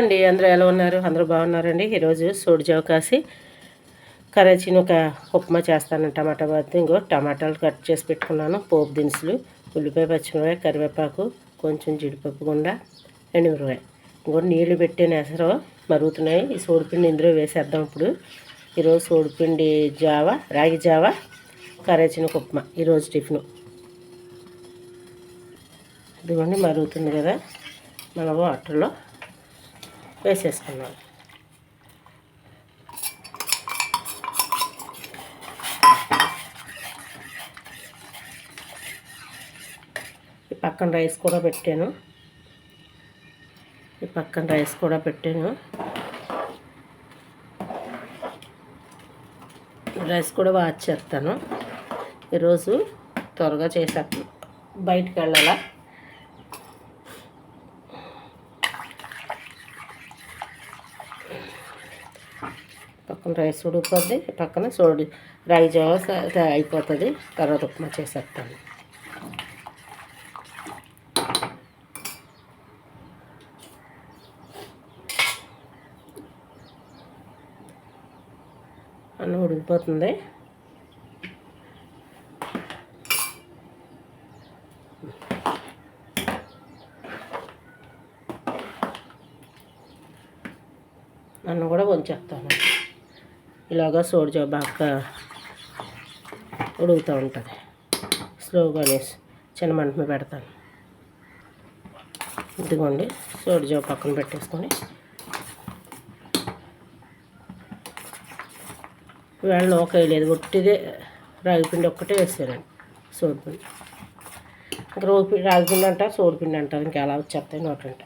అండి అందరూ ఎలా ఉన్నారు? అందరూ బాగున్నారండి. ఈరోజు సోడిజావ కాసి కరాచీని ఒక ఉప్మా చేస్తాను టమాటా బాత్. ఇంకో టమాటాలు కట్ చేసి పెట్టుకున్నాను. పోపు దినుసులు ఉల్లిపాయ పచ్చిమిరపాయ కరివేపాకు కొంచెం జీడిపప్పు గుండ ఎండుమిరపాయ ఇంకో నీళ్ళు పెట్టిన ఎసరు మరుగుతున్నాయి. ఈ సోడిపిండి ఇందులో వేసేద్దాం ఇప్పుడు. ఈరోజు సోడిపిండి జావ రాగి జావ కరాచీని ఉప్మా. ఈరోజు టిఫిన్. ఇదిగోండి మరుగుతుంది కదా. మన వాటర్లో వేసేసుకున్నాం. ఈ పక్కన రైస్ కూడా పెట్టాను. ఈ పక్కన రైస్ కూడా పెట్టాను. రైస్ కూడా వాచ్ చేస్తాను. ఈరోజు త్వరగా చేసేస్తాను. బయటికి వెళ్ళాలా? పక్కన రైస్ ఉడికిపోద్ది పక్కన సోడి రాయి జావ అయిపోతుంది. తర్వాత ఉప్మా చేసేస్తాను. అన్నం ఉడికిపోతుంది. అన్నం కూడా వంచేస్తాను. ఇలాగా సోడిజా బాగా ఉడుకుతూ ఉంటుంది. స్లోగానే చిన్న మంట మీద పెడతాను. ఇదిగోండి సోడిజా పక్కన పెట్టేసుకొని వేళ ఒక ఒట్టిదే రాగిపిండి ఒక్కటే వేసారండి సోడిపిండి ఇంకా రోగి రాగిపిండి అంటారు సోడిపిండి అంటారు ఇంకా ఎలా వచ్చేస్తాయి నోటంట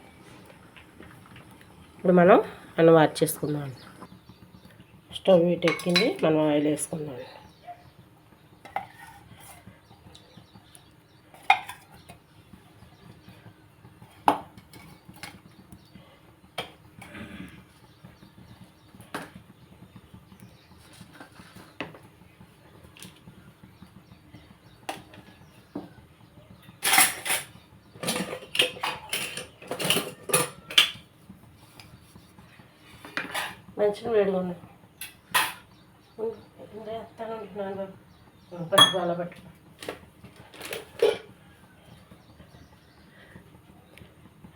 ఇప్పుడు మనం అన్నం వాచ్ చేసుకుందాం స్టవ్ హీట్ ఎక్కింది. మనం ఆయిల్ వేసుకుందాం. మంచిగా వేడిగా ఉన్నాయి వేస్తాను అంటున్నాను బాబు.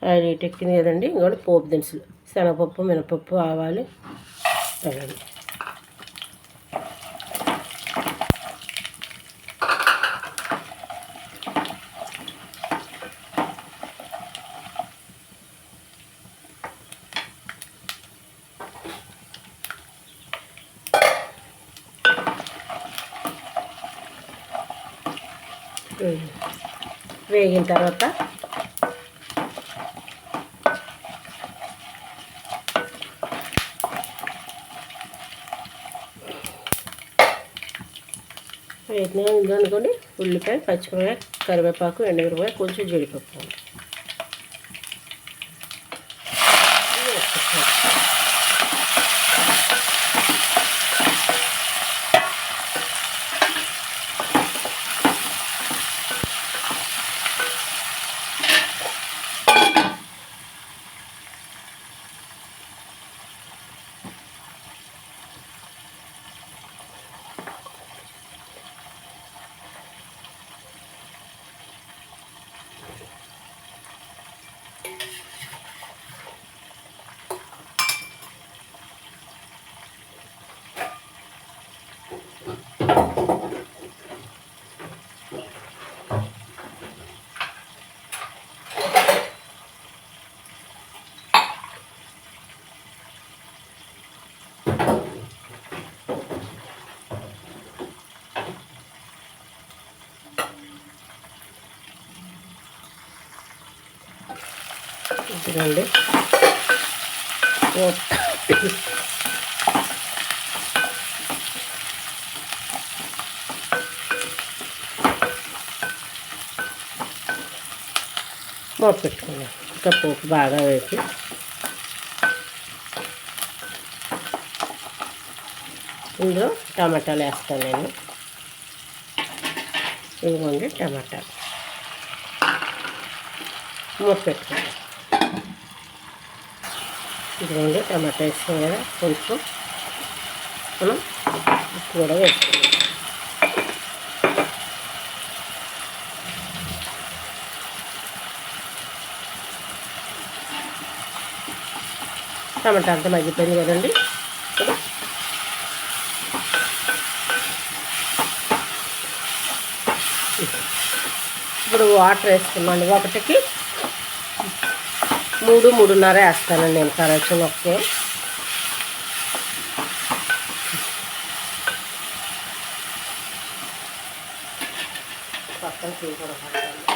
ఆయిల్ ఎక్కింది కదండి ఇంకోటి పోపు దినుసులు. శనగపప్పు మినపప్పు ఆవాలు అలాగే వేగిన తర్వాత వేగిన ఉందనుకోండి ఉల్లిపాయ పచ్చిమిరపాయ కరివేపాకు ఎండుమిరపాయ కొంచెం జీడిపప్పు. ఇదిగోండి. ఓ- పెట్టుకున్నాం. ఇంకా పోపు బాగా వేసి. ఇందులో టమాటాలు వేస్తాను నేను. ఇదిగోండి టమాటాలు. మూత పెట్టుకున్నాం. ఇదిగోండి టమాటా వేసాం కదా కొంచెం మనం ఉప్పు కూడా వేసుకుందాం. టమాటా అంతా మగ్గిపోయింది కదండి. ఇప్పుడు వాటర్ వేసుకున్నాండి ఒకటికి మూడు మూడున్నర వేస్తానండి నేను కరెక్షన్ ఒకే. పక్కన చూడండి కూడా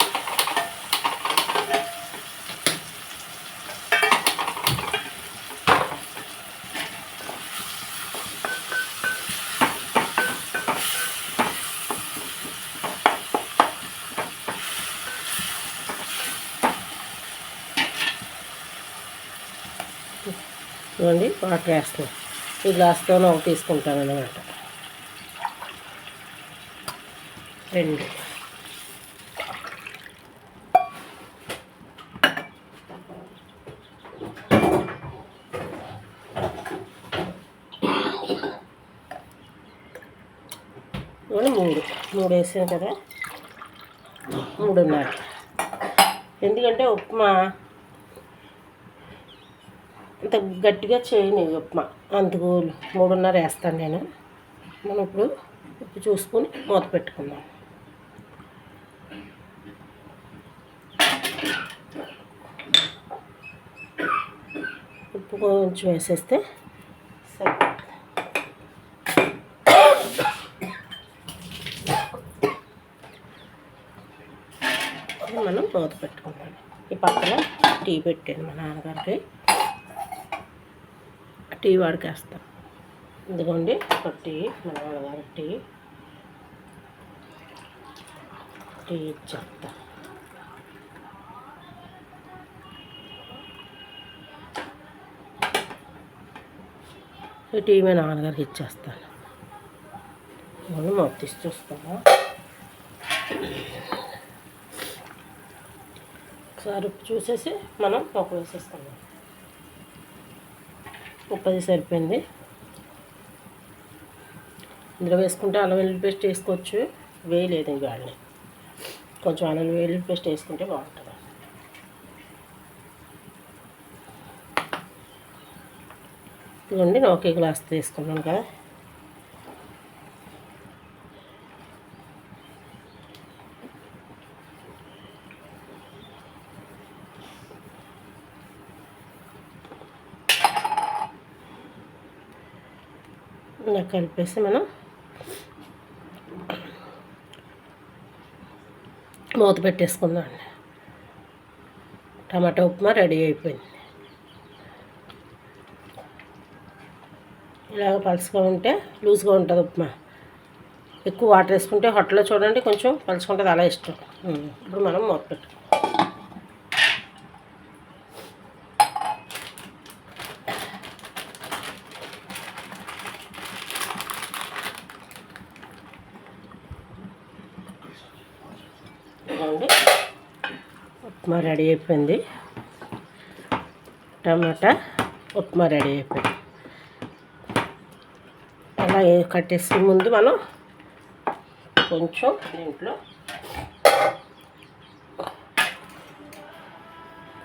ఇవ్వండి వాటర్ వేస్తున్నాం. ఈ గ్లాస్తో ఒకటి తీసుకుంటాను అనమాట రెండు. మూడు. మూడు వేసాం కదా. మూడున్నర. ఎందుకంటే ఉప్మా అంత గట్టిగా చేయను ఉప్మా. అందుకు మూడున్నర వేస్తాను నేను. మనం ఇప్పుడు ఉప్పు చూసుకొని మూత పెట్టుకుందాం. ఉప్పు కొంచెం వేసేస్తే మనం మూత పెట్టుకుందాం. ఈ పక్కన టీ పెట్టాను మా నాన్నగారికి. టీ వాడికేస్తాం. ఇదిగోండి ఒక టీ మన వాళ్ళగారి టీ. టీ ఇచ్చేస్తా. ఈ టీ మీ నాన్నగారికి ఇచ్చేస్తాను. మనం మొత్తం చూస్తాను. ఒకసారి చూసేసి మనం ఒక వేసేస్తాము ఉప్పది సరిపోయింది. ఇందులో వేసుకుంటే అల్లం వెల్లుల్లి పేస్ట్ వేసుకోవచ్చు. వేయలేదు వాళ్ళని కొంచెం అల్లం వెల్లుల్లి పేస్ట్ వేసుకుంటే బాగుంటుంది. ఇదిగోండి నేను ఒకే గ్లాస్ తీసుకున్నాను కదా. ఇలా కలిపేసి మనం మూత పెట్టేసుకుందాం అండి. టమాటా ఉప్మా రెడీ అయిపోయింది. ఇలాగ పలుసుగా ఉంటే లూజ్గా ఉంటుంది ఉప్మా. ఎక్కువ వాటర్ వేసుకుంటే హోటల్లో చూడండి కొంచెం పలుచుకుంటుంది అలా ఇష్టం. ఇప్పుడు మనం మూత పెట్టుకుంటాం చూడండి ఉప్మా రెడీ అయిపోయింది. టమాటా ఉప్మా రెడీ అయిపోయింది. అలా కట్టేసి ముందు మనం కొంచెం దీంట్లో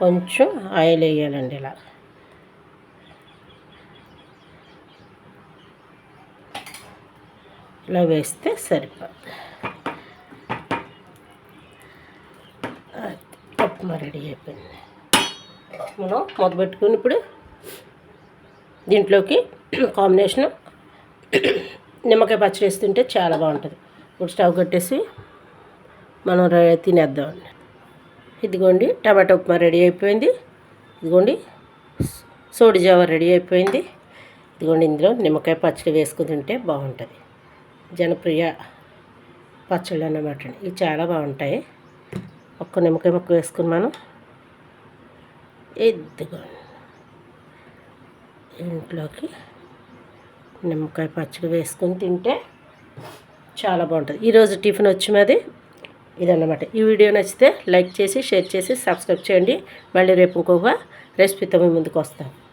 కొంచెం ఆయిల్ వేయాలండి ఇలా. ఇలా వేస్తే సరిపోతుంది ఉప్మా రెడీ అయిపోయింది. మనం మొదలు పెట్టుకుని ఇప్పుడు దీంట్లోకి కాంబినేషన్ నిమ్మకాయ పచ్చడి వేస్తుంటే చాలా బాగుంటుంది. ఇప్పుడు స్టవ్ కట్టేసి మనం తినేద్దామండి ఇదిగోండి టమాటా ఉప్మా రెడీ అయిపోయింది. ఇదిగోండి సోడి జావ రెడీ అయిపోయింది. ఇదిగోండి ఇందులో నిమ్మకాయ పచ్చడి వేసుకుని తింటే బాగుంటుంది. జనప్రియ పచ్చళ్ళు అన్నమాట ఇవి చాలా బాగుంటాయి. ఒక్క నిమ్మకాయ ముక్క వేసుకుని మనం ఎద్దుగా ఇంట్లోకి నిమ్మకాయ పచ్చడి వేసుకొని తింటే చాలా బాగుంటుంది. ఈరోజు టిఫిన్ వచ్చి మాది ఇదన్నమాట. ఈ వీడియో నచ్చితే లైక్ చేసి షేర్ చేసి సబ్స్క్రైబ్ చేయండి. మళ్ళీ రేపు ఇంకొక రెసిపీతో మీ ముందుకు వస్తాను.